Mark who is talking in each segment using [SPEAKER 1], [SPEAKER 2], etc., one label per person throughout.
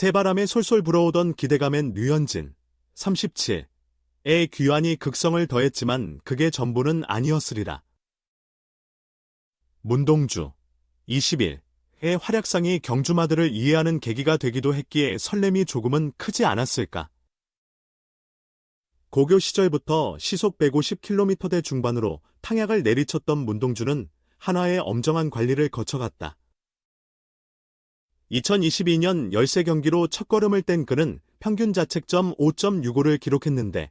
[SPEAKER 1] 새바람에 솔솔 불어오던 기대감엔 류현진, 37. 의 귀환이 극성을 더했지만 그게 전부는 아니었으리라. 문동주, 21. 의 활약상이 경주마들을 이해하는 계기가 되기도 했기에 설렘이 조금은 크지 않았을까. 고교 시절부터 시속 150km대 중반으로 탕약을 내리쳤던 문동주는 한화의 엄정한 관리를 거쳐갔다. 2022년 13경기로 첫걸음을 뗀 그는 평균 자책점 5.65를 기록했는데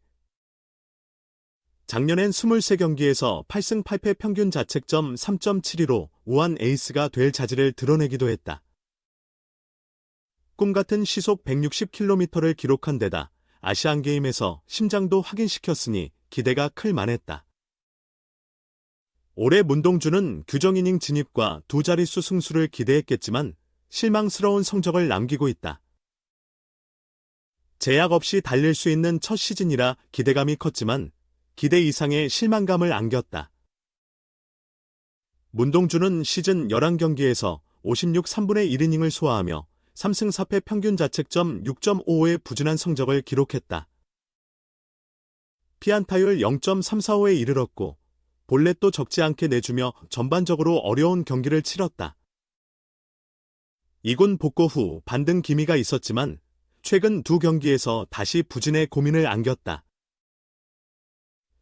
[SPEAKER 1] 작년엔 23경기에서 8승 8패 평균 자책점 3.72로 우한 에이스가 될 자질을 드러내기도 했다. 꿈같은 시속 160km를 기록한 데다 아시안게임에서 심장도 확인시켰으니 기대가 클 만했다. 올해 문동주는 규정이닝 진입과 두 자릿수 승수를 기대했겠지만 실망스러운 성적을 남기고 있다. 제약 없이 달릴 수 있는 첫 시즌이라 기대감이 컸지만 기대 이상의 실망감을 안겼다. 문동주는 시즌 11경기에서 56 3분의 1이닝을 소화하며 3승 4패 평균 자책점 6.55의 부진한 성적을 기록했다. 피안타율 0.345에 이르렀고 볼넷도 적지 않게 내주며 전반적으로 어려운 경기를 치렀다. 이군 복고 후 반등 기미가 있었지만 최근 두 경기에서 다시 부진의 고민을 안겼다.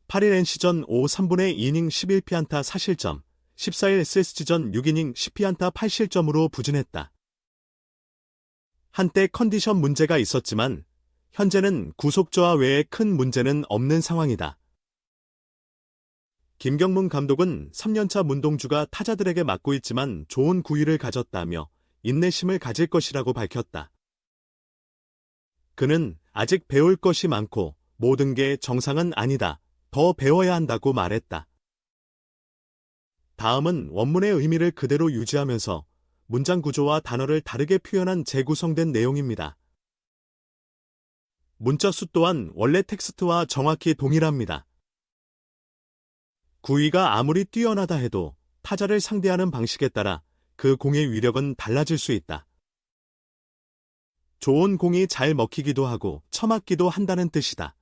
[SPEAKER 1] 8일 NC전 5 3분의 2이닝 11피안타 4실점, 14일 SSG전 6이닝 10피안타 8실점으로 부진했다. 한때 컨디션 문제가 있었지만 현재는 구속조화 외에 큰 문제는 없는 상황이다. 김경문 감독은 3년차 문동주가 타자들에게 맡고 있지만 좋은 구위를 가졌다며 인내심을 가질 것이라고 밝혔다. 그는 아직 배울 것이 많고 모든 게 정상은 아니다. 더 배워야 한다고 말했다. 다음은 원문의 의미를 그대로 유지하면서 문장 구조와 단어를 다르게 표현한 재구성된 내용입니다. 문자 수 또한 원래 텍스트와 정확히 동일합니다. 구위가 아무리 뛰어나다 해도 타자를 상대하는 방식에 따라 그 공의 위력은 달라질 수 있다. 좋은 공이 잘 먹히기도 하고 처맞기도 한다는 뜻이다.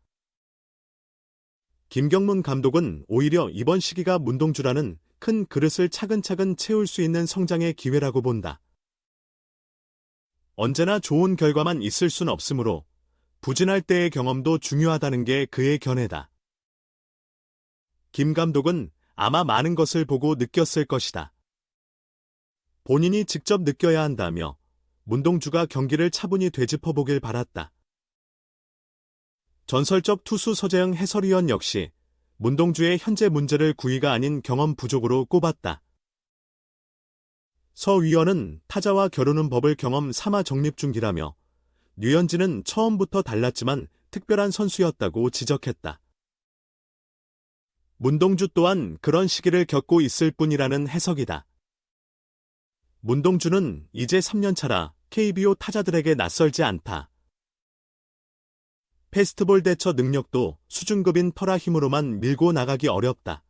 [SPEAKER 1] 김경문 감독은 오히려 이번 시기가 문동주라는 큰 그릇을 차근차근 채울 수 있는 성장의 기회라고 본다. 언제나 좋은 결과만 있을 순 없으므로 부진할 때의 경험도 중요하다는 게 그의 견해다. 김 감독은 아마 많은 것을 보고 느꼈을 것이다. 본인이 직접 느껴야 한다며 문동주가 경기를 차분히 되짚어보길 바랐다. 전설적 투수 서재영 해설위원 역시 문동주의 현재 문제를 구위가 아닌 경험 부족으로 꼽았다. 서 위원은 타자와 겨루는 법을 경험 삼아 정립 중기라며 류현진은 처음부터 달랐지만 특별한 선수였다고 지적했다. 문동주 또한 그런 시기를 겪고 있을 뿐이라는 해석이다. 문동주는 이제 3년 차라 KBO 타자들에게 낯설지 않다. 페스트볼 대처 능력도 수준급인 터라 힘으로만 밀고 나가기 어렵다.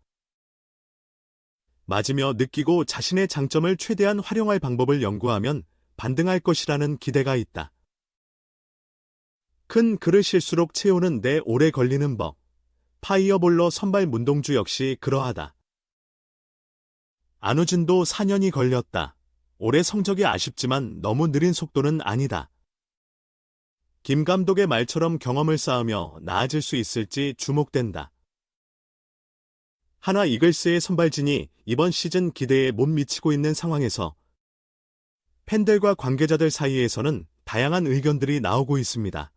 [SPEAKER 1] 맞으며 느끼고 자신의 장점을 최대한 활용할 방법을 연구하면 반등할 것이라는 기대가 있다. 큰 그릇일수록 채우는 데 오래 걸리는 법. 파이어볼러 선발 문동주 역시 그러하다. 안우진도 4년이 걸렸다. 올해 성적이 아쉽지만 너무 느린 속도는 아니다. 김 감독의 말처럼 경험을 쌓으며 나아질 수 있을지 주목된다. 하나 이글스의 선발진이 이번 시즌 기대에 못 미치고 있는 상황에서 팬들과 관계자들 사이에서는 다양한 의견들이 나오고 있습니다.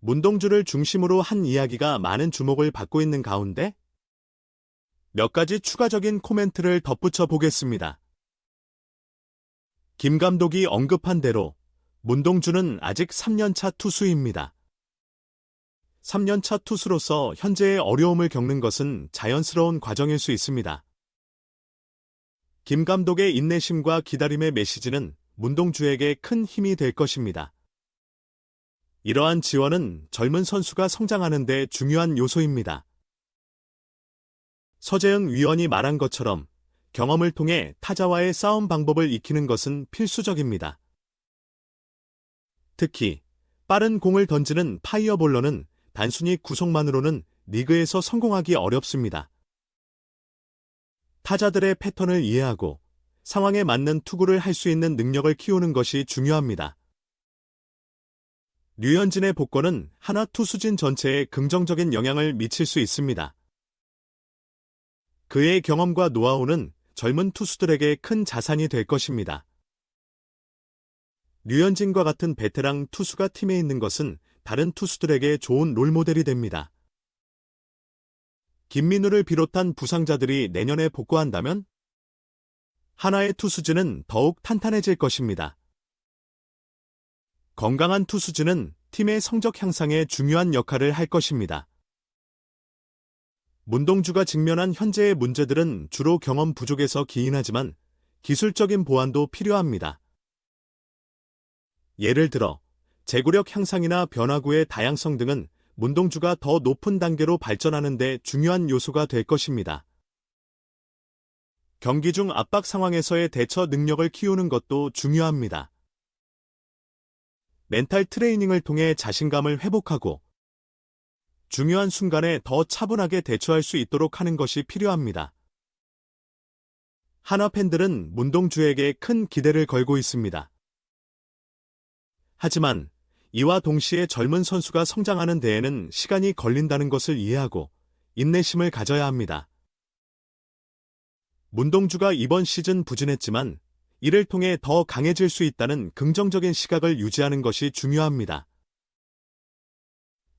[SPEAKER 1] 문동주를 중심으로 한 이야기가 많은 주목을 받고 있는 가운데 몇 가지 추가적인 코멘트를 덧붙여 보겠습니다. 김 감독이 언급한 대로 문동주는 아직 3년차 투수입니다. 3년차 투수로서 현재의 어려움을 겪는 것은 자연스러운 과정일 수 있습니다. 김 감독의 인내심과 기다림의 메시지는 문동주에게 큰 힘이 될 것입니다. 이러한 지원은 젊은 선수가 성장하는 데 중요한 요소입니다. 서재응 위원이 말한 것처럼 경험을 통해 타자와의 싸움 방법을 익히는 것은 필수적입니다. 특히 빠른 공을 던지는 파이어볼러는 단순히 구속만으로는 리그에서 성공하기 어렵습니다. 타자들의 패턴을 이해하고 상황에 맞는 투구를 할 수 있는 능력을 키우는 것이 중요합니다. 류현진의 복권은 하나 투수진 전체에 긍정적인 영향을 미칠 수 있습니다. 그의 경험과 노하우는 젊은 투수들에게 큰 자산이 될 것입니다. 류현진과 같은 베테랑 투수가 팀에 있는 것은 다른 투수들에게 좋은 롤모델이 됩니다. 김민우를 비롯한 부상자들이 내년에 복구한다면 하나의 투수진은 더욱 탄탄해질 것입니다. 건강한 투수진은 팀의 성적 향상에 중요한 역할을 할 것입니다. 문동주가 직면한 현재의 문제들은 주로 경험 부족에서 기인하지만 기술적인 보완도 필요합니다. 예를 들어 제구력 향상이나 변화구의 다양성 등은 문동주가 더 높은 단계로 발전하는 데 중요한 요소가 될 것입니다. 경기 중 압박 상황에서의 대처 능력을 키우는 것도 중요합니다. 멘탈 트레이닝을 통해 자신감을 회복하고 중요한 순간에 더 차분하게 대처할 수 있도록 하는 것이 필요합니다. 하나 팬들은 문동주에게 큰 기대를 걸고 있습니다. 하지만 이와 동시에 젊은 선수가 성장하는 데에는 시간이 걸린다는 것을 이해하고 인내심을 가져야 합니다. 문동주가 이번 시즌 부진했지만 이를 통해 더 강해질 수 있다는 긍정적인 시각을 유지하는 것이 중요합니다.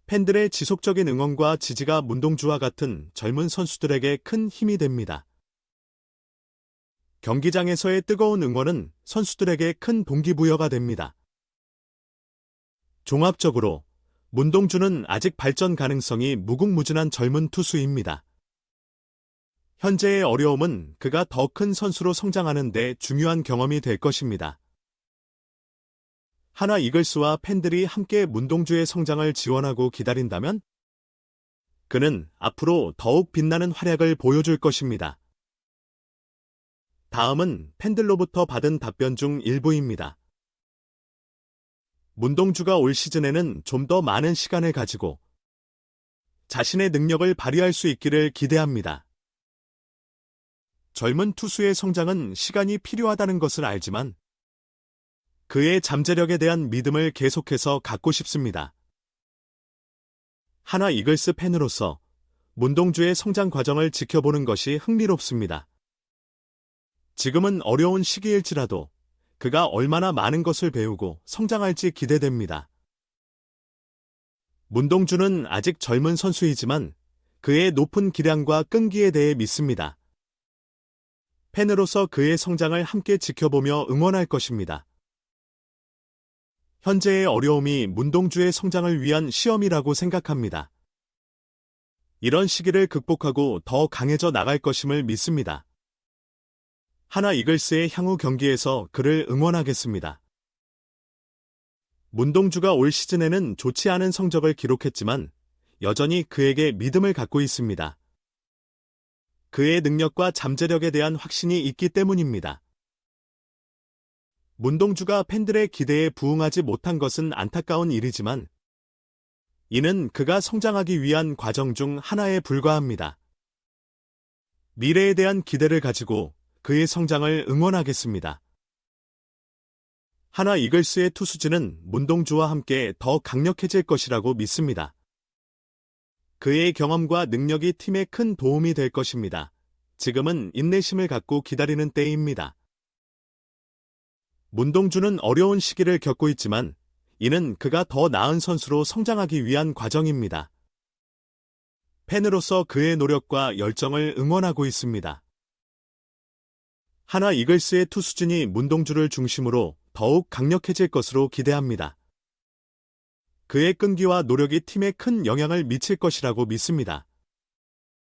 [SPEAKER 1] 팬들의 지속적인 응원과 지지가 문동주와 같은 젊은 선수들에게 큰 힘이 됩니다. 경기장에서의 뜨거운 응원은 선수들에게 큰 동기부여가 됩니다. 종합적으로 문동주는 아직 발전 가능성이 무궁무진한 젊은 투수입니다. 현재의 어려움은 그가 더 큰 선수로 성장하는 데 중요한 경험이 될 것입니다. 하나 이글스와 팬들이 함께 문동주의 성장을 지원하고 기다린다면 그는 앞으로 더욱 빛나는 활약을 보여줄 것입니다. 다음은 팬들로부터 받은 답변 중 일부입니다. 문동주가 올 시즌에는 좀 더 많은 시간을 가지고 자신의 능력을 발휘할 수 있기를 기대합니다. 젊은 투수의 성장은 시간이 필요하다는 것을 알지만 그의 잠재력에 대한 믿음을 계속해서 갖고 싶습니다. 하나 이글스 팬으로서 문동주의 성장 과정을 지켜보는 것이 흥미롭습니다. 지금은 어려운 시기일지라도 그가 얼마나 많은 것을 배우고 성장할지 기대됩니다. 문동주는 아직 젊은 선수이지만 그의 높은 기량과 끈기에 대해 믿습니다. 팬으로서 그의 성장을 함께 지켜보며 응원할 것입니다. 현재의 어려움이 문동주의 성장을 위한 시험이라고 생각합니다. 이런 시기를 극복하고 더 강해져 나갈 것임을 믿습니다. 하나 이글스의 향후 경기에서 그를 응원하겠습니다. 문동주가 올 시즌에는 좋지 않은 성적을 기록했지만 여전히 그에게 믿음을 갖고 있습니다. 그의 능력과 잠재력에 대한 확신이 있기 때문입니다. 문동주가 팬들의 기대에 부응하지 못한 것은 안타까운 일이지만 이는 그가 성장하기 위한 과정 중 하나에 불과합니다. 미래에 대한 기대를 가지고 그의 성장을 응원하겠습니다. 하나 이글스의 투수진은 문동주와 함께 더 강력해질 것이라고 믿습니다. 그의 경험과 능력이 팀에 큰 도움이 될 것입니다. 지금은 인내심을 갖고 기다리는 때입니다. 문동주는 어려운 시기를 겪고 있지만 이는 그가 더 나은 선수로 성장하기 위한 과정입니다. 팬으로서 그의 노력과 열정을 응원하고 있습니다. 하나 이글스의 투수진이 문동주를 중심으로 더욱 강력해질 것으로 기대합니다. 그의 끈기와 노력이 팀에 큰 영향을 미칠 것이라고 믿습니다.